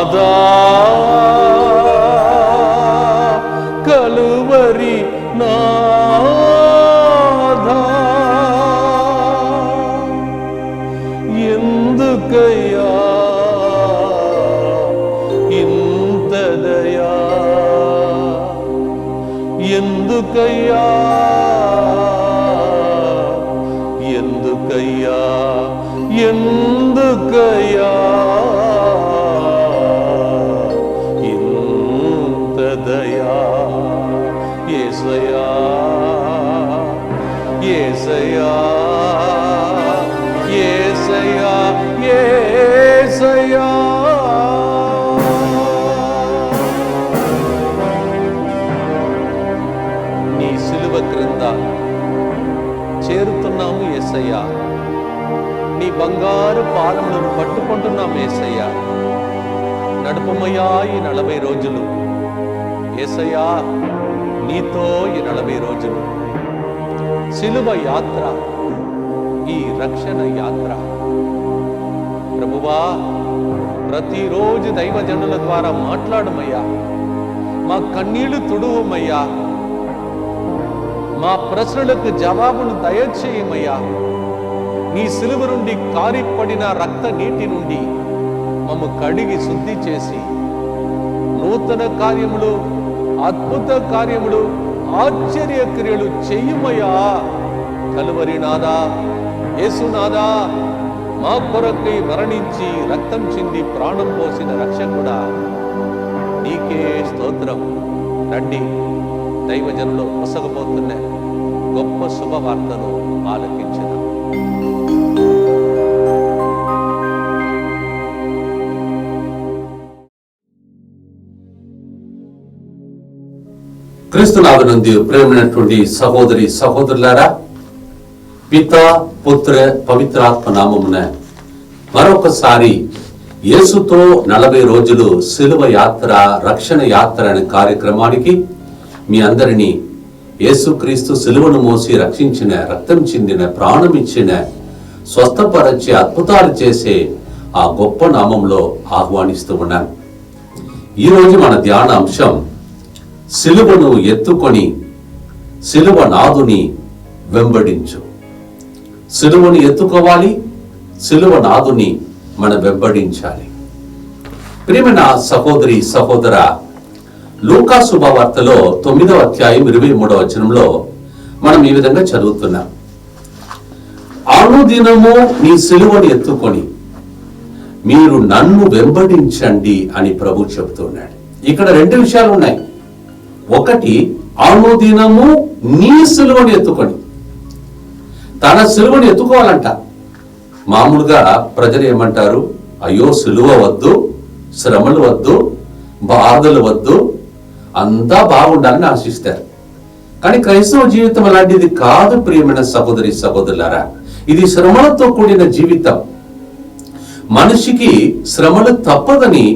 నాదా చేరుతున్నాము ఏసయ్యా. నీ బంగారు పాదములను పట్టుకుంటున్నాం ఏసయ్యా. నడుపమయ్యా ఈ నలభై రోజులు. ఏసయ్యా నీతో ఈ నలభై రోజులు. సిలువ యాత్ర ఈ రక్షణ యాత్ర. ప్రభువా ప్రతిరోజు దైవజనుల ద్వారా మాట్లాడమయ్యా. మా కన్నీళ్ళు తుడువమయ్యా. మా ప్రశ్నలకు జవాబును దయచేయమయ్యా. నీ సిలువ నుండి కారిపడిన రక్త నీటి నుండి మమ్ము కడిగి శుద్ధి చేసి నూతన కార్యములు అద్భుత కార్యములు ఆశ్చర్య క్రియలు చెయ్యమయ్యా కలువరి నాదా యేసునాదా మా కొరకై మరణించి రక్తం చింది ప్రాణం పోసిన రక్షకుడా. నీకే స్తోత్రం. రండి. దైవజనులు పొసగబోతున్న గొప్ప శుభవార్తను ఆలకించిన. క్రీస్తునాథనందు ప్రేమైనటువంటి సహోదరి సహోదరులారా పిత పుత్ర పవిత్రాత్మ నామమున మరొకసారి యేసుతో నలభై రోజులు శిలువ యాత్ర రక్షణ యాత్ర అనే కార్యక్రమానికి మీ అందరినీ యేసుక్రీస్తు సిలువను మోసి రక్షించిన రక్తం చిందిన ప్రాణం ఇచ్చిన స్వస్థపరచే అద్భుతాలు చేసే ఆ గొప్ప నామంలో ఆహ్వానిస్తూ ఉన్నాను ఈరోజు మన ధ్యాన అంశం సిలువను ఎత్తుకొని సిలువ నాదుని వెంబడించు. సిలువను ఎత్తుకోవాలి సిలువ నాదుని మనం వెంబడించాలి. ప్రియమైన సహోదరి సహోదర లూకా శుభవార్తలో తొమ్మిదవ అధ్యాయం ఇరవై మూడవ వచనంలో మనం ఈ విధంగా చదువుతున్నాం. అనుదినము నీ సిలువను ఎత్తుకొని మీరు నన్ను వెంబడించండి అని ప్రభు చెబుతున్నాడు. ఇక్కడ రెండు విషయాలు ఉన్నాయి. ఒకటి అనుదినము నీ సిలువను ఎత్తుకొని. తన సిలువను ఎత్తుకోవాలంట. మామూలుగా ప్రజలు ఏమంటారు? అయ్యో సిలువ వద్దు శ్రమలు వద్దు బాధలు వద్దు అంతా బాగుండాలని ఆశిస్తారు. కానీ క్రైస్తవ జీవితం అలాంటిది కాదు ప్రియమైన సహోదరి సహోదరులారా. ఇది శ్రమలతో కూడిన జీవితం. మనిషికి శ్రమలు తప్పదని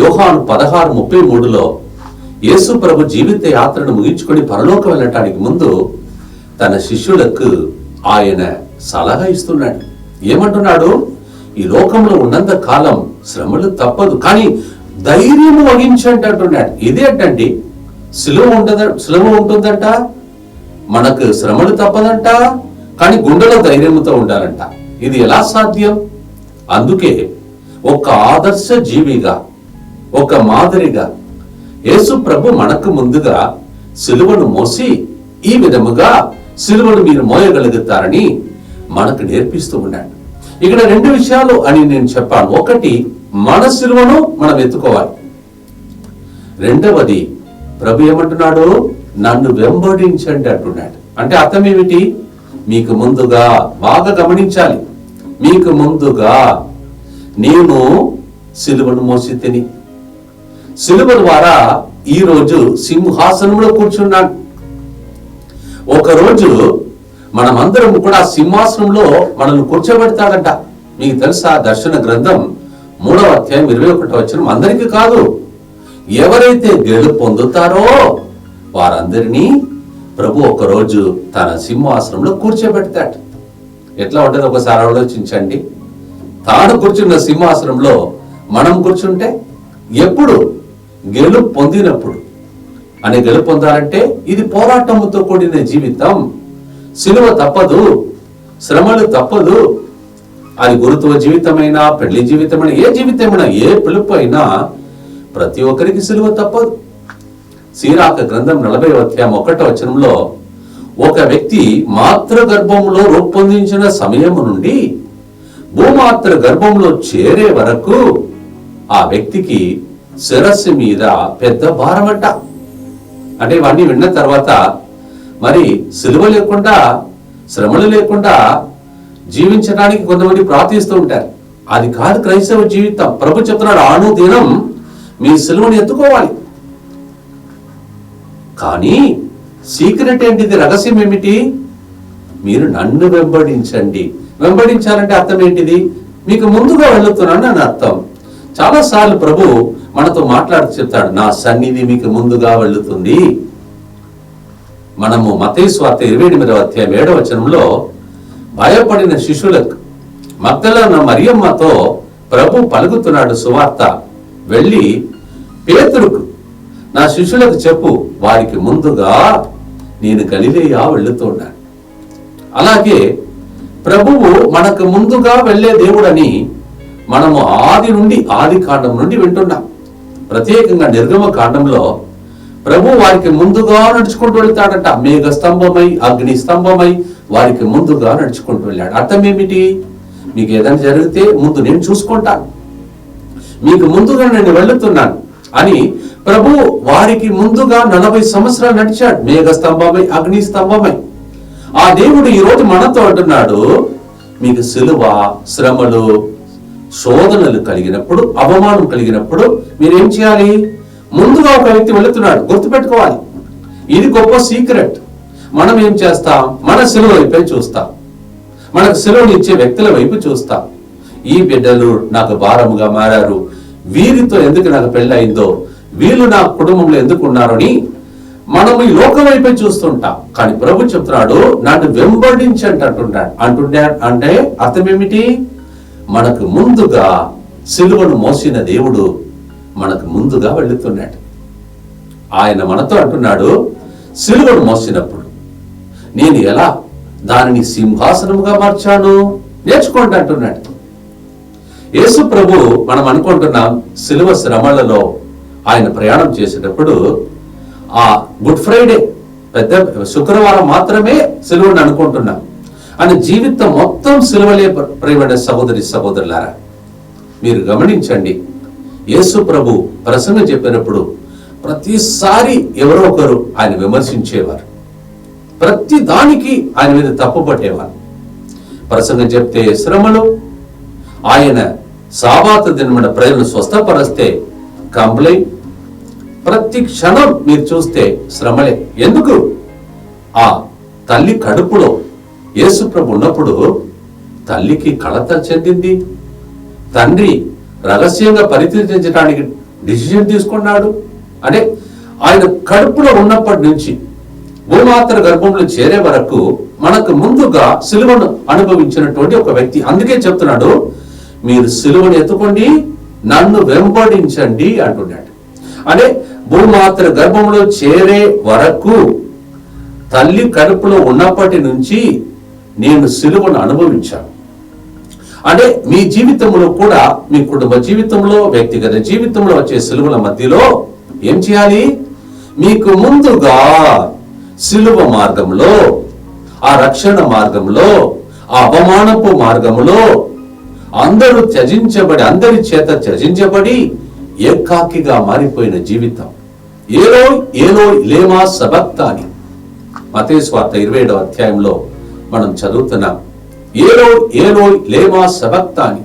యోహాను పదహారు ముప్పై మూడులో యేసు ప్రభు జీవిత యాత్రను ముగించుకొని పరలోకం వెళ్ళటానికి ముందు తన శిష్యులకు ఆయన సలహా ఇస్తున్నాడు. ఏమంటున్నాడు? ఈ లోకంలో ఉన్నంత కాలం శ్రమలు తప్పదు. కానీ ధైర్యము వహించండి అంటున్నాడు. ఇదేంటండి? సులువు ఉంటుంద సులభం ఉంటుందంట? మనకు శ్రమలు తప్పదంట కానీ గుండెలో ధైర్యంతో ఉండాలంట. ఇది ఎలా సాధ్యం? అందుకే ఒక ఆదర్శ జీవిగా ఒక మాదిరిగా యేసు ప్రభు మనకు ముందుగా సిలువను మోసి ఈ విధముగా సిలువను మీరు మోయగలుగుతారని మనకు నేర్పిస్తూ ఉన్నాడు. ఇక్కడ రెండు విషయాలు అని నేను చెప్పాను. ఒకటి మన సిలువను మనం ఎత్తుకోవాలి. రెండవది ప్రభు ఏమంటున్నాడు? నన్ను వెంబడించండి అంటున్నాడు. అంటే అర్థం ఏమిటి? మీకు ముందుగా బాగా గమనించాలి. మీకు ముందుగా నేను సిలువను మోసి తిని సిలువ ద్వారా ఈ రోజు సింహాసనంలో కూర్చున్నాను. ఒకరోజు మనమందరం కూడా సింహాసనంలో మనల్ని కూర్చోబెడతాడంట మీకు తెలుసా? దర్శన గ్రంథం మూడవ అధ్యాయం ఇరవై ఒకటో వచ్చిన అందరికీ కాదు. ఎవరైతే గెలు పొందుతారో వారందరినీ ప్రభు ఒకరోజు తన సింహాసనంలో కూర్చోబెడతాడు. ఎట్లా ఉంటుంది ఒకసారి ఆలోచించండి. తాను కూర్చున్న సింహాసనంలో మనం కూర్చుంటే ఎప్పుడు గెలు పొందినప్పుడు? అని గెలు పొందాలంటే ఇది పోరాటముతో కూడిన జీవితం. సిలువ తప్పదు శ్రమలు తప్పదు అది గురుత్వ జీవితమైనా పెళ్ళి జీవితమైనా ఏ జీవితమైనా ఏ పిలుపు అయినా ప్రతి ఒక్కరికి సిలువ తప్పదు. సీరాక గ్రంథం నలభై అధ్యాయం ఒకటో వచనంలో ఒక వ్యక్తి మాతృ గర్భంలో రూపొందించిన సమయము నుండి భూమాతృ గర్భంలో చేరే వరకు ఆ వ్యక్తికి శిరస్సు మీద పెద్ద భారమంట. అంటే ఇవన్నీ విన్న తర్వాత మరి సిలువ లేకుండా శ్రమలు లేకుండా జీవించడానికి కొంతమంది ప్రార్థిస్తూ ఉంటారు. అది కాదు క్రైస్తవ జీవితం. ప్రభు చెప్తున్నాడు ఆను దినం మీ సెలవుని ఎత్తుకోవాలి. కానీ సీక్రెట్ ఏంటిది రహస్యం ఏమిటి? మీరు నన్ను వెంబడించండి. వెంబడించాలంటే అర్థం ఏంటిది? మీకు ముందుగా వెళ్తున్నాను అని అర్థం. చాలాసార్లు ప్రభు మనతో మాట్లాడుతూ చెప్తాడు నా సన్నిధి మీకు ముందుగా వెళ్తుంది. మనము మతేశ్వార్త స్వార్థ ఇరవై ఎనిమిదవ అధ్యాయం ఏడవ వచనంలో భయపడిన శిష్యులకు మగ్ధలన్న మరియమ్మతో ప్రభు పలుకుతున్నాడు సువార్త. వెళ్ళి పేతురుకు నా శిష్యులకు చెప్పు వారికి ముందుగా నేను గలిలేయా వెళ్తున్నాను అలాగే ప్రభువు మనకు ముందుగా వెళ్ళే దేవుడని మనము ఆది నుండి ఆది కాండం నుండి వింటున్నాం. ప్రత్యేకంగా నిర్గమ కాండంలో ప్రభు వారికి ముందుగా నడుచుకుంటూ వెళ్తాడట. మేఘ స్తంభమై అగ్ని స్తంభమై వారికి ముందుగా నడుచుకుంటూ వెళ్ళాడు. అర్థం ఏమిటి? మీకు ఏదైనా జరిగితే ముందు నేను చూసుకుంటాను మీకు ముందుగా నేను వెళుతున్నాను అని ప్రభు వారికి ముందుగా నలభై సంవత్సరాలు నడిచాడు. మేఘ స్తంభమై అగ్ని స్తంభమై. ఆ దేవుడు ఈ రోజు మనతో అంటున్నాడు మీకు సిలువ శ్రమలు శోధనలు కలిగినప్పుడు అవమానం కలిగినప్పుడు మీరేం చేయాలి? ముందుగా ఒక వ్యక్తి వెళుతున్నాడు గుర్తుపెట్టుకోవాలి. ఇది గొప్ప సీక్రెట్. మనం ఏం చేస్తాం? మన సెలవు వైపే చూస్తాం. మనకు సెలవులు ఇచ్చే వ్యక్తుల వైపు చూస్తాం. ఈ బిడ్డలు నాకు భారముగా మారారు. వీరితో ఎందుకు నాకు పెళ్ళయిందో వీళ్ళు నా కుటుంబంలో ఎందుకు ఉన్నారని మనం ఈ లోకం వైపే చూస్తుంటాం. కానీ ప్రభు చెప్తున్నాడు నన్ను వెంబడించండి అంటుంటాడు అంటుండే అంటే అర్థం ఏమిటి? మనకు ముందుగా సిలువను మోసిన దేవుడు మనకు ముందుగా వెళుతున్నాడు. ఆయన మనతో అంటున్నాడు సిలువను మోసినప్పుడు నేను ఎలా దానిని సింహాసనముగా మార్చాను? నేర్చుకోండి అంటున్నాడు. యేసు ప్రభు మనం అనుకుంటున్నాం సిలువ శ్రమలలో ఆయన ప్రయాణం చేసేటప్పుడు ఆ గుడ్ ఫ్రైడే పెద్ద శుక్రవారం మాత్రమే సిలువని అనుకుంటున్నాం. అని జీవితం మొత్తం సిలువలే ప్రియమైన సహోదరి సహోదరులారా మీరు గమనించండి యేసు ప్రభు ప్రసంగం చెప్పినప్పుడు ప్రతిసారి ఎవరో ఒకరు ఆయన విమర్శించేవారు. ప్రతి దానికి ఆయన మీద తప్పుపట్టేవారు ప్రసంగం చెప్తే శ్రమలు ఆయన సాబాత దినమైన ప్రజలను స్వస్థపరిస్తే కంప్లైంట్ ప్రతి క్షణం మీరు చూస్తే శ్రమలే. ఎందుకు? ఆ తల్లి కడుపులో యేసుప్రభు ఉన్నప్పుడు తల్లికి కళత చెందింది. తండ్రి రహస్యంగా పరితీర్చించడానికి డిసిజన్ తీసుకున్నాడు. అంటే ఆయన కడుపులో ఉన్నప్పటి నుంచి భూమాత్ర గర్భంలో చేరే వరకు మనకు ముందుగా సిలువను అనుభవించినటువంటి ఒక వ్యక్తి. అందుకే చెప్తున్నాడు మీరు సిలువను ఎత్తుకోండి నన్ను వెంబడించండి అంటున్నాడు. అంటే భూమాత్ర గర్భంలో చేరే వరకు తల్లి కడుపులో ఉన్నప్పటి నుంచి నేను సిలువను అనుభవించాను. అంటే మీ జీవితంలో కూడా మీ కుటుంబ జీవితంలో వ్యక్తిగత జీవితంలో వచ్చే సులువుల మధ్యలో ఏం చేయాలి? మీకు ముందుగా సులువ మార్గంలో ఆ రక్షణ మార్గంలో ఆ అవమానపు మార్గంలో అందరూ త్యజించబడి అందరి చేత త్యజించబడి ఏకాకిగా మారిపోయిన జీవితం. ఏలో ఏలో లేమా సబక్త అని మతేశ్వార్త ఇరవై ఏడవ అధ్యాయంలో మనం చదువుతున్నాం. ఏలో ఏలో లేమా సబక్తాని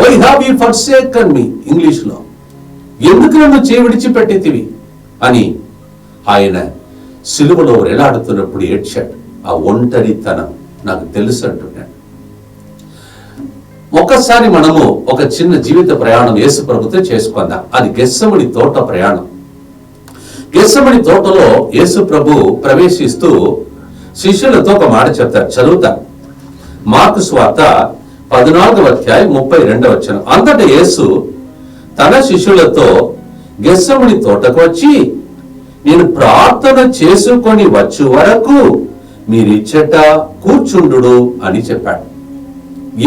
why have you forsaken me ఇంగ్లీష్లో. ఎందుకు నన్ను చేయి విడిచిపెట్టేతివి అని ఆయన సిలువలో వేలాడుతున్నప్పుడు ఏడ్చాడు. ఆ ఒంటరితనం నాకు తెలుసు అంటున్నాడు. ఒక్కసారి మనము ఒక చిన్న జీవిత ప్రయాణం యేసు ప్రభుతో చేసుకుందాం. అది గెస్సముడి తోట ప్రయాణం. గెస్సమణి తోటలో యేసు ప్రభు ప్రవేశిస్తూ శిష్యులతో ఒక మాట చెప్తారు. చదువుతారు మార్కు స్వార్త పద్నాలుగవ అధ్యాయం ముప్పై రెండవ వచ్చిన అంతటా యేసు తన శిష్యులతో గెస్సముడి తోటకు వచ్చి నేను ప్రార్థన చేసుకొని వచ్చు వరకు మీరిచ్చట కూర్చుండు అని చెప్పాడు.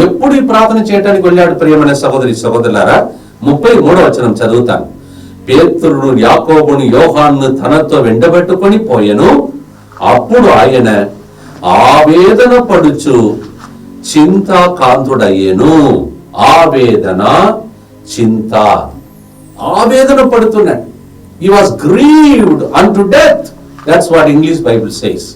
ఎప్పుడు ఈ ప్రార్థన చేయడానికి వెళ్ళాడు ప్రియమైన సహోదరి సహోదరులారా? ముప్పై మూడవ వచనం చదువుతాను. పేతురుడు యాకోబుని యోహాన్ను తనతో వెంటబెట్టుకొని పోయెను. అప్పుడు ఆయన ఆవేదన పడుచు చింతాకాంతుడయ్యేను. ఆవేదన చింత. ఆవేదన పడుతున్నాడు ఈ was grieved unto death that's what English Bible says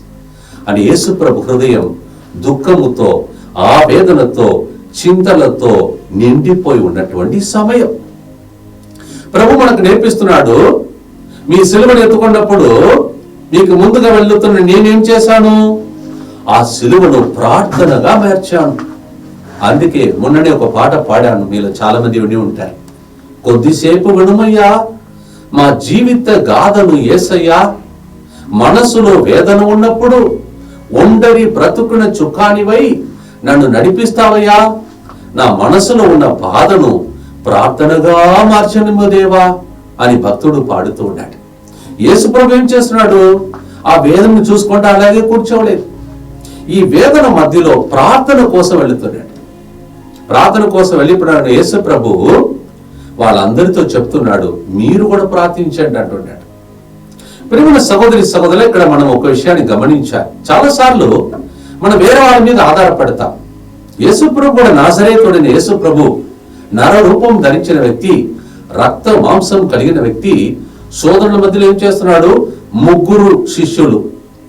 అని యేసుప్రభు హృదయం దుఃఖముతో ఆవేదనతో చింతలతో నిండిపోయి ఉన్నటువంటి సమయం. ప్రభు మనకు నేర్పిస్తున్నాడు మీ సిలువను ఎత్తుకున్నప్పుడు మీకు ముందుగా వెళ్తున్న నేనేం చేశాను? ఆ సిలువను ప్రార్థనగా మార్చాను. అందుకే మొన్ననే ఒక పాట పాడాను మీలో చాలా మంది విని ఉంటారు. కొద్దిసేపు వినుమయ్యా మా జీవిత గాథను ఏసయ్యా మనసులో వేదన ఉన్నప్పుడు ఒండరి బ్రతుకున చుక్కానివై నన్ను నడిపిస్తావయ్యా. నా మనసులో ఉన్న బాధను ప్రార్థనగా మార్చనిమో దేవా అని భక్తుడు పాడుతూ ఉన్నాడు. యేసుప్రభు ఏం చేస్తున్నాడు? ఆ వేదనను చూసుకుంటా అలాగే కూర్చోలేదు. ఈ వేదన మధ్యలో ప్రార్థన కోసం వెళుతున్నాడు. ప్రార్థన కోసం వెళ్ళిపోయినాడు యేసు ప్రభువు వాళ్ళందరితో చెప్తున్నాడు మీరు కూడా ప్రార్థించండి అంటున్నాడు. ప్రేమ సహోదరి సహోదరులు ఇక్కడ మనం ఒక విషయాన్ని గమనించాలి. చాలా సార్లు మనం వేరే వాళ్ళ మీద ఆధారపడతాం. యేసు ప్రభు కూడా నాసరేతుడైన యేసు ప్రభు నర రూపం ధరించిన వ్యక్తి రక్త మాంసం కలిగిన వ్యక్తి సోదరుల మధ్యలో ఏం చేస్తున్నాడు? ముగ్గురు శిష్యులు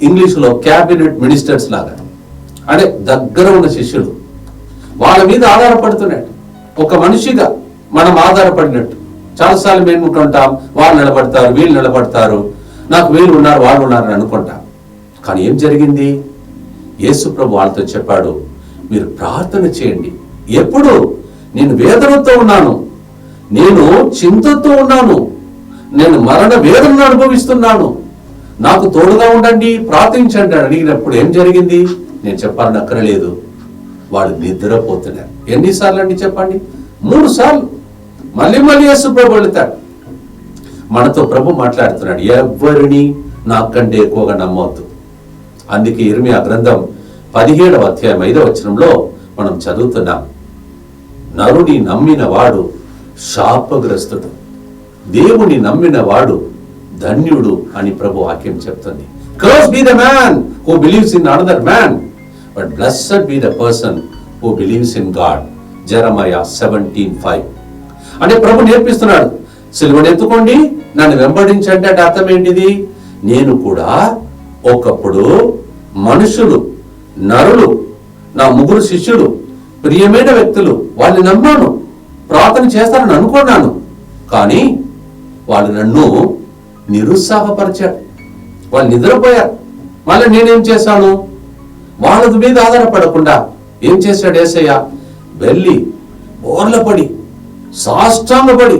ఇంగ్లీషులో క్యాబినెట్ మినిస్టర్స్ లాగా. అంటే దగ్గర ఉన్న శిష్యుడు వాళ్ళ మీద ఆధారపడుతున్నాడు. ఒక మనిషిగా మనం ఆధారపడినట్టు. చాలాసార్లు మేము అనుకుంటాం వాళ్ళు నిలబడతారు వీళ్ళు నిలబడతారు. నాకు వీళ్ళు ఉన్నారు వాళ్ళు ఉన్నారు అనుకుంటాం. కానీ ఏం జరిగింది? యేసు ప్రభు వాళ్ళతో చెప్పాడు మీరు ప్రార్థన చేయండి. ఎప్పుడు? నేను వేదనతో ఉన్నాను. నేను చింతతో ఉన్నాను. నేను మరణ వేదనను అనుభవిస్తున్నాను. నాకు తోడుగా ఉండండి ప్రార్థించండి అని అడిగినప్పుడు ఏం జరిగింది? నేను చెప్పాలని అక్కరలేదు. వాడు నిద్రపోతున్నాడు ఎన్నిసార్లు అండి చెప్పండి? మూడు సార్లు మళ్ళీ మళ్ళీ యేసు ప్రభు వెళుతాడు. మనతో ప్రభు మాట్లాడుతున్నాడు. ఎవరిని నాకంటే ఎక్కువగా నమ్మవద్దు. అందుకే ఇర్మియా గ్రంథం పదిహేడవ అధ్యాయం ఐదవ వచనంలో మనం చదువుతున్నాం. నరుని నమ్మిన వాడు శాపగ్రస్తుడు. దేవుని నమ్మిన వాడు ధన్యుడు అని ప్రభు వాక్యం చెప్తుంది. Curse be the man who believes in another man but blessed be the person who believes in God Jeremiah seventeen five అంటే ప్రభు నేర్పిస్తున్నాడు సిలువను ఎత్తుకోండి నన్ను వెంబడించండి అంటే అర్థం ఏంటిది? నేను కూడా ఒకప్పుడు మనుషులు నరులు నా ముగ్గురు శిష్యులు ప్రియమైన వ్యక్తులు వాళ్ళని నమ్మాను ప్రార్థన చేస్తారని అనుకున్నాను. కానీ వాళ్ళు నన్ను నిరుత్సాహపరిచారు. వాళ్ళు నిద్రపోయారు. మళ్ళీ నేనేం చేశాను? వాళ్ళ మీద ఆధారపడకుండా ఏం చేశాడు ఏసయ్య? వెళ్ళి ఓర్లపడి సాష్టాంగపడి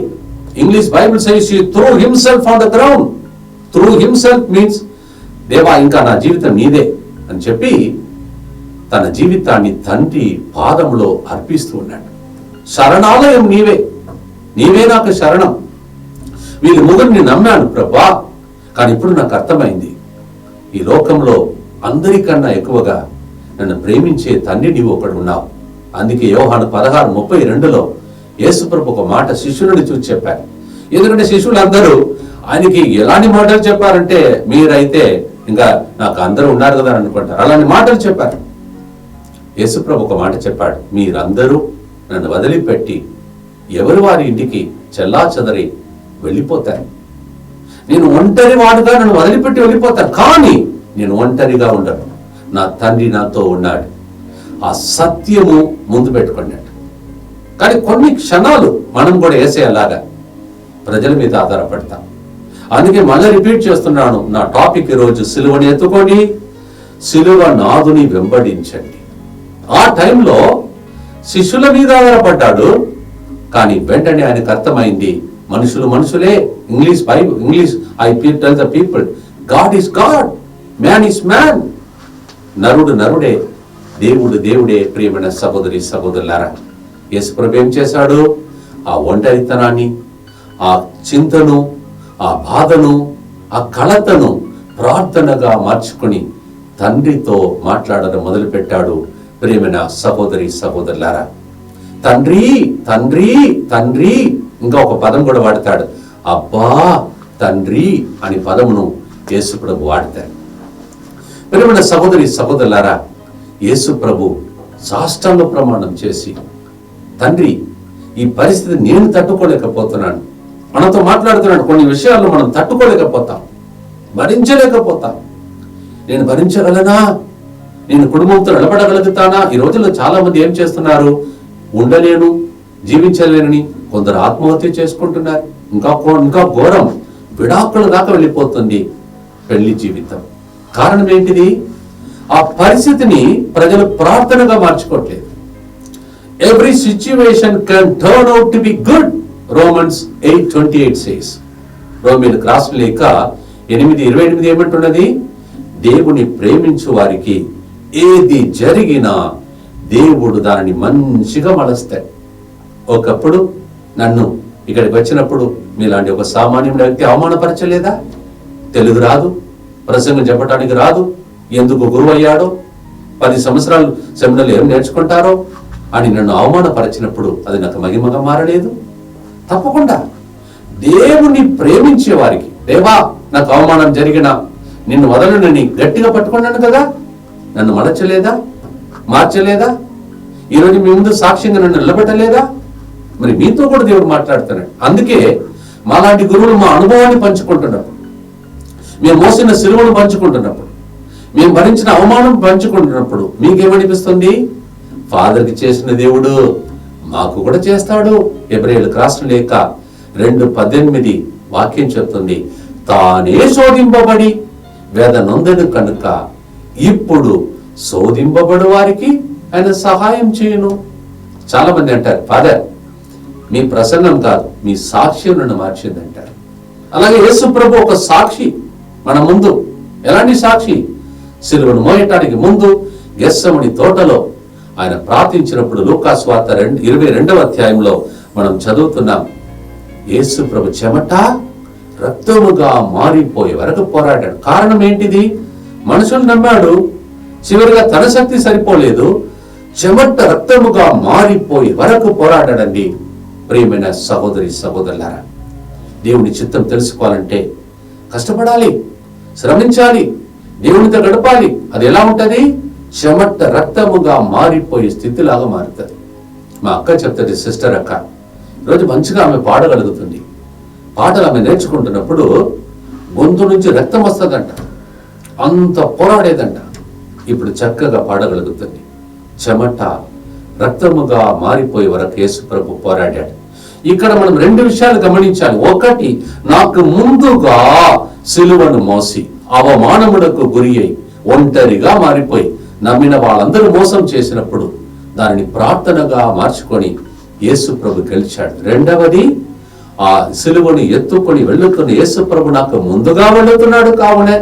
English Bible says threw himself on the ground threw himself means దేవా ఇంకా నా జీవితం నీదే అని చెప్పి తన జీవితాన్ని తండ్రి పాదంలో అర్పిస్తూ ఉన్నాడు. శరణాలయం నీవే నీవే నాకు శరణం. వీళ్ళు ముగ్గురిని నమ్మాను ప్రభా కానీ ఇప్పుడు నాకు అర్థమైంది. ఈ లోకంలో అందరికన్నా ఎక్కువగా నన్ను ప్రేమించే తండ్రి నీవు ఒకడు ఉన్నావు. అందుకే యోహాను పదహారు ముప్పై రెండులో యేసుప్రభు ఒక మాట శిష్యులని చూసి చెప్పారు ఎందుకంటే శిష్యులందరూ ఆయనకి ఎలాంటి మాటలు చెప్పారంటే మీరైతే ఇంకా నాకు అందరూ ఉన్నారు కదా అని అనుకుంటారు. అలాంటి మాటలు చెప్పారు. యేసుప్రభు ఒక మాట చెప్పాడు. మీరందరూ నన్ను వదిలిపెట్టి ఎవరు వారి ఇంటికి చెల్లా చెదరి వెళ్ళిపోతారు. నేను ఒంటరి వాడుగా నన్ను వదిలిపెట్టి వెళ్ళిపోతాను. కానీ నేను ఒంటరిగా ఉండను. నా తండ్రి నాతో ఉన్నాడు. ఆ సత్యము ముందు పెట్టుకున్నాడు. కానీ కొన్ని క్షణాలు మనం కూడా వేసేలాగా ప్రజల మీద ఆధారపడతాం. అందుకే మళ్ళీ రిపీట్ చేస్తున్నాను నా టాపిక్ ఈరోజు సిలువని ఎత్తుకొని సిలువ నాదుని వెంబడించండి. ఆ టైంలో శిష్యుల మీద ఆధారపడ్డాడు. కానీ వెంటనే ఆయనకు అర్థమైంది మనుషులు మనుషులే. English Bible English I tell the people God is God. Man is man నరుడు నరుడే దేవుడు దేవుడే ప్రియమైన సహోదరి సహోదరులారా. యేసుప్రభు ఏం చేశాడు? ఆ ఒంటరితనాన్ని ఆ చింతను ఆ బాధను ఆ కలతను ప్రార్థనగా మార్చుకుని తండ్రితో మాట్లాడడం మొదలుపెట్టాడు ప్రియమైన సహోదరి సహోదరులారా. తండ్రి తండ్రి తండ్రి ఇంకా ఒక పదం కూడా వాడతాడు. అబ్బా తండ్రి అని పదమును యేసు ప్రభు వాడతాడు ప్రియమైన సహోదరి సహోదరులారా యేసు ప్రభు సాష్టాంగ ప్రమాణం చేసి తండ్రి ఈ పరిస్థితి నేను తట్టుకోలేకపోతున్నాను. మనతో మాట్లాడుతున్నాడు. కొన్ని విషయాల్లో మనం తట్టుకోలేకపోతాం. భరించలేకపోతాం. నేను భరించగలనా? నేను కుటుంబంతో నిలబడగలుగుతానా? ఈ రోజుల్లో చాలా మంది ఏం చేస్తున్నారు? ఉండలేను జీవించలేనని కొందరు ఆత్మహత్య చేసుకుంటున్నారు. ఇంకా ఇంకా ఘోరం విడాకుల దాకా వెళ్ళిపోతుంది పెళ్ళి జీవితం. కారణం ఏంటిది? ఆ పరిస్థితిని ప్రజలు ప్రార్థనగా మార్చుకోవట్లేదు. Every situation can turn out to be good Romans eight twenty eight says రోమిన్ క్రాస్ లేక ఎనిమిది ఇరవై ఎనిమిది ఏమంటున్నది? దేవుని ప్రేమించు వారికి ఏది జరిగినా దేవుడు దానిని మంచిగా మలస్తాడు. ఒకప్పుడు నన్ను ఇక్కడికి వచ్చినప్పుడు మీలాంటి ఒక సామాన్యుడు వ్యక్తి అవమానపరచలేదా? తెలుగు రాదు. ప్రసంగం చెప్పడానికి రాదు. ఎందుకు గురువు అయ్యాడో పది సంవత్సరాలు సెమినర్లు ఏం నేర్చుకుంటారో? అని నన్ను అవమానపరిచినప్పుడు అది నాకు మహిమగా మారలేదు. తప్పకుండా. దేవుని ప్రేమించే వారికి దేవా నాకు అవమానం జరిగిన నిన్ను వదలనని గట్టిగా పట్టుకున్నాను కదా? నన్ను మడచలేదా మార్చలేదా? ఈరోజు మీ ముందు సాక్ష్యంగా నన్ను నిలబెట్టలేదా? మరి మీతో కూడా దేవుడు మాట్లాడుతున్నాడు. అందుకే మాలాంటి గురువులు మా అనుభవాన్ని పంచుకుంటున్నారు. మేము మోసిన సిలువను పంచుకుంటున్నప్పుడు మేము భరించిన అవమానం పంచుకుంటున్నప్పుడు మీకేమనిపిస్తుంది? ఫాదర్కి చేసిన దేవుడు మాకు కూడా చేస్తాడు. ఎబ్రేలు క్రాసు లేక రెండు పద్దెనిమిది వాక్యం చెప్తుంది. తానే శోధింపబడి వేద నొందడు కనుక ఇప్పుడు శోధింపబడు వారికి ఆయన సహాయం చేయను. చాలా మంది అంటారు ఫాదర్ మీ ప్రసన్నం కాదు మీ సాక్ష్యం నన్ను మార్చింది అంటారు అలాగే యేసు ప్రభు ఒక సాక్షి మన ముందు ఎలాంటి సాక్షి? సిలువను మోయటానికి ముందు గెస్సముడి తోటలో ఆయన ప్రార్థించినప్పుడు లూకాస్వార్త రెండు ఇరవై రెండవ అధ్యాయంలో మనం చదువుతున్నాం. యేసు ప్రభు చెమట రక్తముగా మారిపోయే వరకు పోరాడాడు. కారణం ఏంటిది? మనుషులు నమ్మాడు చివరిగా తన శక్తి సరిపోలేదు చెమట రక్తముగా మారిపోయి వరకు పోరాడాడండి. ప్రియమైన సహోదరి సహోదరులారా దేవుని చిత్తం తెలుసుకోవాలంటే కష్టపడాలి. శ్రమించాలి దేవునితో గడపాలి. అది ఎలా ఉంటుంది? చెమట రక్తముగా మారిపోయే స్థితిలాగా మారుతుంది. మా అక్క చెప్తుంది సిస్టర్ అక్క ఈరోజు మంచిగా ఆమె పాడగలుగుతుంది. పాటలు ఆమె నేర్చుకుంటున్నప్పుడు గొంతు నుంచి రక్తం వస్తుందంట. అంత పోరాడేదంట. ఇప్పుడు చక్కగా పాడగలుగుతుంది. చెమట రక్తముగా మారిపోయే వరకు యేసు ప్రభు పోరాడాడు. ఇక్కడ మనం రెండు విషయాలు గమనించాలి. ఒకటి నాకు ముందుగా సిలువను మోసి అవమానమునకు గురి అయి ఒంటరిగా మారిపోయి నమ్మిన వాళ్ళందరూ మోసం చేసినప్పుడు దానిని ప్రార్థనగా మార్చుకొని యేసు ప్రభు గెలిచాడు. రెండవది ఆ సిలువని ఎత్తుకొని వెళ్ళుతున్న యేసు ప్రభు నాకు ముందుగా వెళ్ళుతున్నాడు కావునే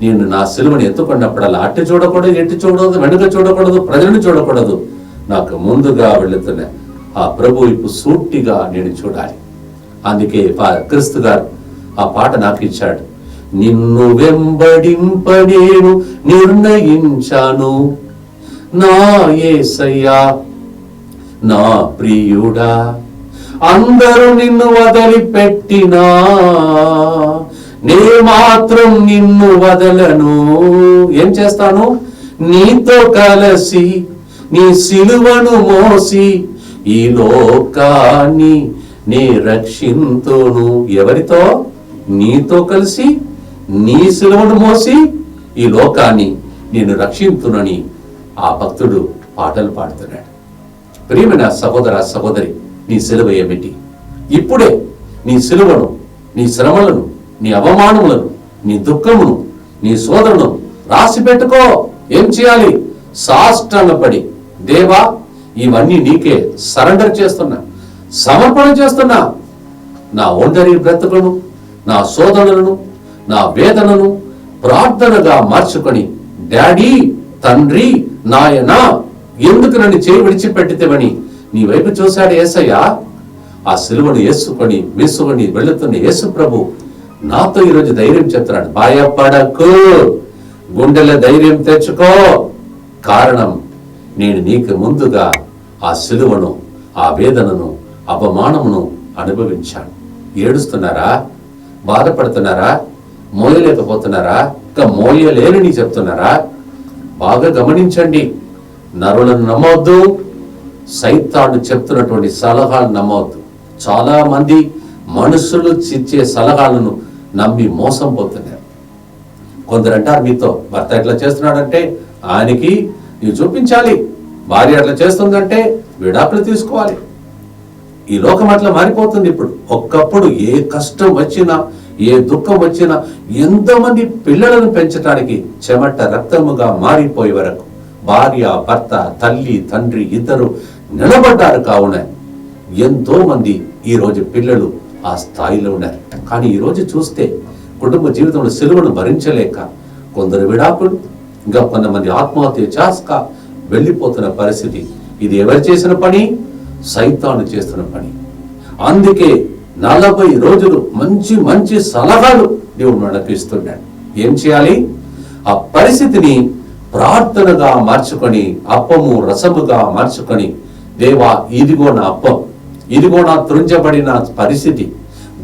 నేను నా సిలువని ఎత్తుకున్నప్పుడల్లా అట్టి చూడకూడదు ఎట్టి చూడకూడదు వెనుక చూడకూడదు ప్రజలను చూడకూడదు నాకు ముందుగా వెళుతున్నా ఆ ప్రభు ఇప్పుడు సూటిగా నేను చూడాలి. అందుకే పా- క్రీస్తు గారు ఆ పాట నాకు ఇచ్చాడు. నిన్ను వెంబడింపడేను నిర్ణయించాను. నా ఏసయ్యా నా ప్రియుడా అందరూ నిన్ను వదిలిపెట్టినా. నే మాత్రం నిన్ను వదలను. ఏం చేస్తాను? నీతో కలసి నీ సిలువను మోసి ఈ లోకాన్ని నీ రక్షింతును. ఎవరితో? నీతో కలిసి నీ సిలువను మోసి ఈ లోకాన్ని నేను రక్షింతునని ఆ భక్తుడు పాటలు పాడుతున్నాడు. ప్రియమైన సహోదర సహోదరి నీ సిలువ ఏమిటి? ఇప్పుడే నీ సిలువను నీ శ్రమలను నీ అవమానములను నీ దుఃఖమును నీ సోదరును రాసి పెట్టుకో ఏం చేయాలి? సాష్టంగపడి. దేవా ఇవన్నీ నీకే సరెండర్ చేస్తున్నా సమర్పణ చేస్తున్నా. నా ఒంటరి బ్రతుకులను నా సోదరులను నా వేదనను ప్రార్థనగా మార్చుకొని డాడీ తండ్రి నాయనా ఎందుకు నన్ను చేయి విడిచిపెట్టితేవని నీ వైపు చూశాడు ఏసయ్యా. ఆ సిలువను ఏసుకొని మీసుకొని వెళుతున్న యేసు ప్రభు నాతో ఈరోజు ధైర్యం చెప్తున్నాడు. భయపడకు గుండెల ధైర్యం తెచ్చుకో. కారణం నేను నీకు ముందుగా ఆ సిలువను ఆ వేదనను అపమానమును అనుభవించాను. ఏడుస్తున్నారా? బాధపడుతున్నారా? మోయలేకపోతున్నారా? ఇంకా మోయలేనని చెప్తున్నారా? బాగా గమనించండి. నరులను నమ్మవద్దు సైతాను చెప్తున్నటువంటి సలహాలు నమ్మవద్దు చాలా మంది మనుషులు ఇచ్చే సలహాలను నమ్మి మోసం పోతున్నారు. కొందరు అంటారు మీతో భర్త ఎట్లా చేస్తున్నాడంటే ఆయనకి నీవు చూపించాలి. భార్య అట్లా చేస్తుందంటే విడాకులు తీసుకోవాలి. ఈ లోకం అట్లా మారిపోతుంది ఇప్పుడు. ఒక్కప్పుడు ఏ కష్టం వచ్చినా ఏ దుఃఖం వచ్చినా ఎంతో మంది పిల్లలను పెంచడానికి చెమట రక్తముగా మారిపోయే వరకు భార్య భర్త తల్లి తండ్రి ఇద్దరు నిలబడ్డారు కావున ఎంతో మంది ఈ రోజు పిల్లలు ఆ స్థాయిలో ఉన్నారు. కానీ ఈ రోజు చూస్తే కుటుంబ జీవితంలో సెలవును భరించలేక కొందరు విడాకులు ఇంకా కొంతమంది ఆత్మహత్య చేస్క వెళ్ళిపోతున్న పరిస్థితి. ఇది ఎవరు చేసిన పని? సైతాను చేస్తున్న పని. అందుకే నలభై రోజులు మంచి మంచి సలహాలు దేవుడు మనకు ఇస్తున్నాడు. ఏం చేయాలి? ఆ పరిస్థితిని ప్రార్థనగా మార్చుకొని అప్పము రసముగా మార్చుకొని దేవా ఇదిగో నా అప్పం. ఇదిగో నా తృంజబడిన పరిస్థితి.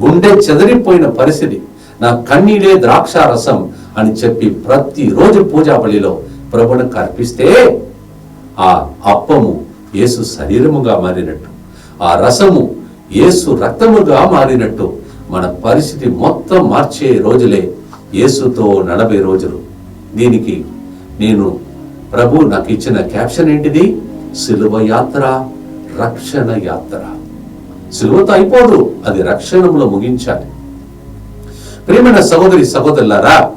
గుండె చెదిరిపోయిన పరిస్థితి. నా కన్నీడే ద్రాక్ష రసం అని చెప్పి ప్రతిరోజు పూజా బలిలో ప్రభువును కర్పిస్తే ఆ అప్పము యేసు శరీరముగా మారినట్టు. ఆ రసము యేసు రక్తముగా మారినట్టు మన పరిస్థితి మొత్తం మార్చే రోజులే యేసుతో నలభై రోజులు. దీనికి నేను ప్రభు నాకు ఇచ్చిన క్యాప్షన్ ఏంటిది? సిలువ యాత్ర రక్షణ యాత్ర. సిలువతో అయిపోదు అది రక్షణములో ముగించాలి. ప్రేమైన సహోదరి సహోదరులారా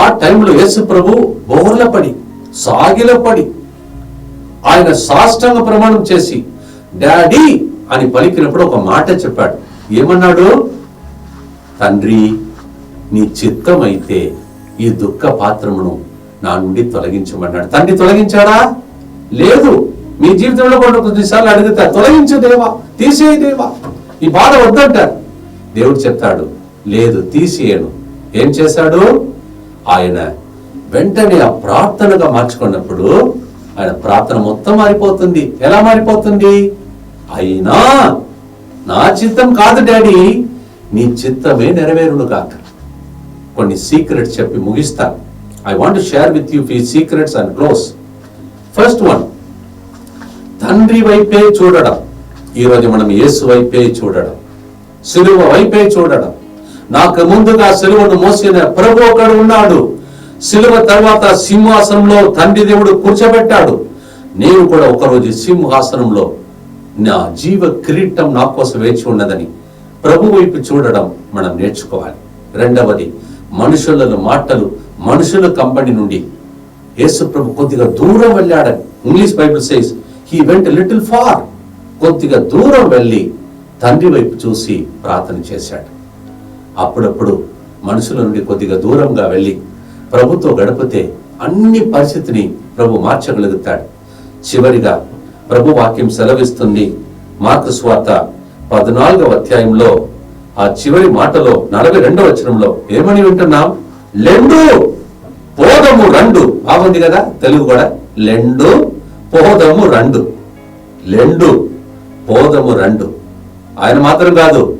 ఆ టైంలో యేసు ప్రభు బోర్లపడి సాగిలపడి ఆయన సాష్టంగ ప్రమాణం చేసి డాడీ అని పలికినప్పుడు ఒక మాట చెప్పాడు. ఏమన్నాడు? తండ్రి నీ చిత్తమైతే ఈ దుఃఖ పాత్రమును నా నుండి తొలగించమన్నాడు. తండ్రి తొలగించాడా? లేదు. మీ జీవితంలో కూడా కొన్నిసార్లు అడిగితే తొలగించు దేవా తీసేయి దేవా ఈ బాధ వద్దంటారు దేవుడు చెప్తాడు లేదు తీసేయను. ఏం చేశాడు? ఆయన వెంటనే ఆ ప్రార్థనగా మార్చుకున్నప్పుడు ఆయన ప్రార్థన మొత్తం మారిపోతుంది. ఎలా మారిపోతుంది? అయినా నా చిత్తం కాదు డాడీ. నీ చిత్తమే నెరవేరును కాక. కొన్ని సీక్రెట్స్ చెప్పి ముగిస్తా. I want share with you few secrets and close first one తండ్రి వైపే చూడడం. ఈరోజు మనం యేసు వైపే చూడడం. సిలువ వైపే చూడడం. నాకు ముందుగా సిలువను మోసిన ప్రభు ఒకడు ఉన్నాడు. సిలువ తర్వాత సింహాసనంలో తండ్రి దేవుడు కూర్చోబెట్టాడు. నేను కూడా ఒకరోజు సింహాసనంలో నా జీవ కిరీటం నా కోసం వేచి ఉన్నదని ప్రభు వైపు చూడడం మనం నేర్చుకోవాలి. రెండవది మనుషుల మాటలు మనుషుల కంపెనీ నుండి యేసు ప్రభు కొద్దిగా దూరం వెళ్ళాడని English Bible says he went little far కొద్దిగా దూరం వెళ్ళి తండ్రి వైపు చూసి ప్రార్థన చేశాడు. అప్పుడప్పుడు మనుషుల నుండి కొద్దిగా దూరంగా వెళ్ళి ప్రభుతో గడిపితే అన్ని పరిస్థితిని ప్రభు మార్చగలుగుతాడు. చివరిగా ప్రభు వాక్యం సెలవిస్తుంది. మార్కు స్వార్త పద్నాలుగవ అధ్యాయంలో ఆ చివరి మాటలో నలభై రెండవ వచనంలో ఏమని వింటున్నాం? లెండు పోదము రెండు. బాగుంది కదా? తెలుగు కూడా. లెండు పోదము రెండు. లెండు పోదము రెండు. ఆయన మాత్రం కాదు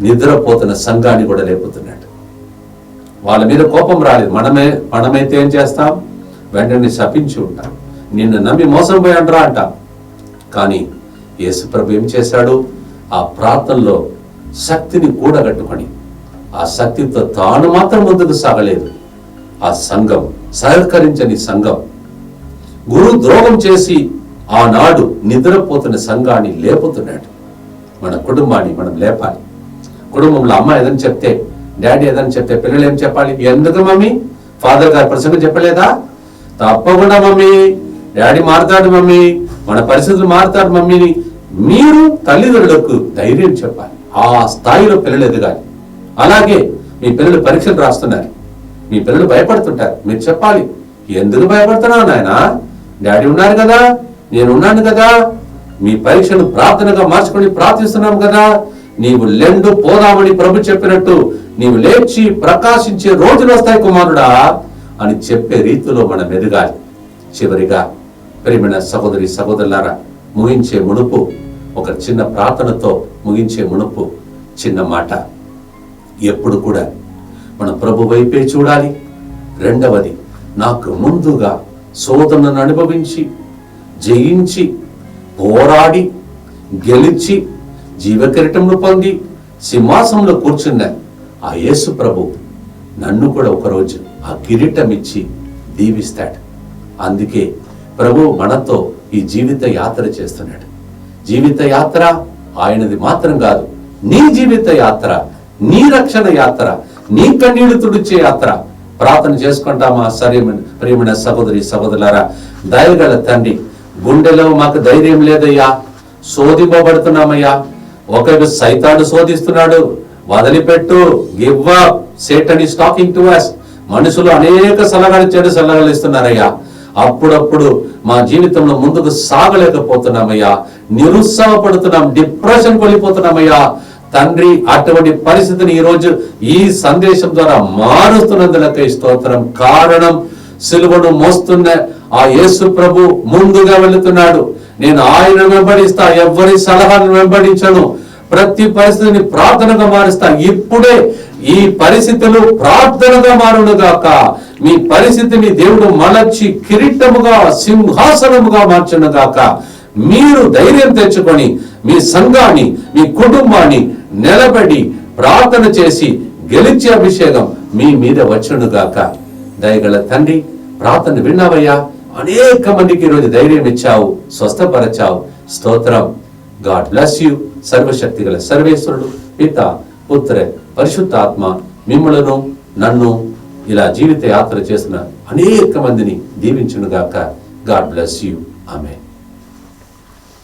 నిద్రపోతున్న సంఘాన్ని కూడా లేపుతున్నాడు. వాళ్ళ మీద కోపం రాలేదు. మనమే మనమైతే ఏం చేస్తాం? వెంటనే శపించి ఉంటాం. నిన్ను నమ్మి మోసం పోయి అంట. కానీ యేసుప్రభు ఏం చేశాడు? ఆ ప్రార్థనలో శక్తిని కూడగట్టుకొని ఆ శక్తితో తాను మాత్రం ముందుకు సాగలేదు. ఆ సంఘం సహకరించని సంఘం గురు ద్రోహం చేసి ఆనాడు నిద్రపోతున్న సంఘాన్ని లేపుతున్నాడు. మన కుటుంబాన్ని మనం లేపాలి. కుటుంబంలో అమ్మ ఏదని చెప్తే డాడీ ఏదని చెప్తే పిల్లలు ఏం చెప్పాలి? ఎందుకు మమ్మీ? ఫాదర్ గారి ప్రసంగం చెప్పలేదా? తప్పకుండా మమ్మీ. డాడీ మారుతాడు మమ్మీ మన పరిస్థితులు మారుతాడు మమ్మీని మీరు తల్లిదండ్రులకు ధైర్యం చెప్పాలి. ఆ స్థాయిలో పిల్లలు ఎదగాలి. అలాగే మీ పిల్లలు పరీక్షలు రాస్తున్నారు. మీ పిల్లలు భయపడుతుంటారు. మీరు చెప్పాలి ఎందుకు భయపడుతున్నావు నాయనా? డాడీ ఉన్నారు కదా నేను ఉన్నాను కదా. మీ పరీక్షను ప్రార్థనగా మార్చుకొని ప్రార్థిస్తున్నాం కదా. నీవు లెండు పోదామని ప్రభు చెప్పినట్టు నీవు లేచి ప్రకాశించే రోజులు వస్తాయి కుమారుడా అని చెప్పే రీతిలో మనం ఎదగాలి. చివరిగా ప్రేమైన సహోదరి సహోదరులారా ముగించే మునుపు ఒక చిన్న ప్రార్థనతో ముగించే మునుపు చిన్న మాట. ఎప్పుడు కూడా మన ప్రభు వైపే చూడాలి. రెండవది నాకు ముందుగా శోధనను అనుభవించి జయించి పోరాడి గెలిచి జీవకిరీటమును పొంది సింహాసంలో కూర్చున్న ఆ యేసు ప్రభు నన్ను కూడా ఒకరోజు ఆ కిరీటం ఇచ్చి దీవిస్తాడు. అందుకే ప్రభు మనతో ఈ జీవిత యాత్ర చేస్తున్నాడు. జీవిత యాత్ర ఆయనది మాత్రం కాదు. నీ జీవిత యాత్ర నీ రక్షణ యాత్ర నీ కన్నీళ్ళు తుడిచే యాత్ర. ప్రార్థన చేసుకుంటామా? సరే ప్రియమైన సహోదరి సహోదరులారా దయగల తండ్రి గుండెలో మాకు ధైర్యం లేదయ్యా. శోధింపబడుతున్నామయ్యా. ఒకడు సైతాను శోధిస్తున్నాడు. వదిలిపెట్టు. Give up. అని స్టాకింగ్ టు అస్ మనుషులు అనేక సలహాలు చెడు సలహాలు ఇస్తున్నారయ్యా. అప్పుడప్పుడు మా జీవితంలో ముందుకు సాగలేకపోతున్నామయ్యా. నిరుత్సాహపడుతున్నాం డిప్రెషన్ వెళ్ళిపోతున్నామయ్యా తండ్రి అటువంటి పరిస్థితిని ఈ రోజు ఈ సందేశం ద్వారా మారుస్తున్నందులకై స్తోత్రం. కారణం సిలువను మోస్తున్న ఆ యేసు ప్రభు ముందుగా వెళుతున్నాడు. నేను ఆయన వెంబడిస్తా ఎవరి సలహాను వెంబడించను. ప్రతి పరిస్థితిని ప్రార్థనగా మారుస్తా. ఇప్పుడే ఈ పరిస్థితులు ప్రార్థనగా మారునుగాక మీ పరిస్థితిని దేవుడు మలచి కిరీటముగా సింహాసనముగా మార్చునుగాక మీరు ధైర్యం తెచ్చుకొని మీ సంఘాన్ని మీ కుటుంబాన్ని నిలబడి ప్రార్థన చేసి గెలిచే అభిషేకం మీ మీద వచ్చునుగాక దయగల తండ్రి ప్రార్థన విన్నావయ్యా? అనేక మందికి ఈరోజు ధైర్యం ఇచ్చావు స్వస్థపరచావు. స్తోత్రం. God bless you. సర్వశక్తి గల సర్వేశ్వరుడు పిత పుత్ర పరిశుద్ధాత్మ మిమ్మలను నన్ను ఇలా జీవిత యాత్ర చేసిన అనేక మందిని దీవించునుగాక. God bless you. ఆమె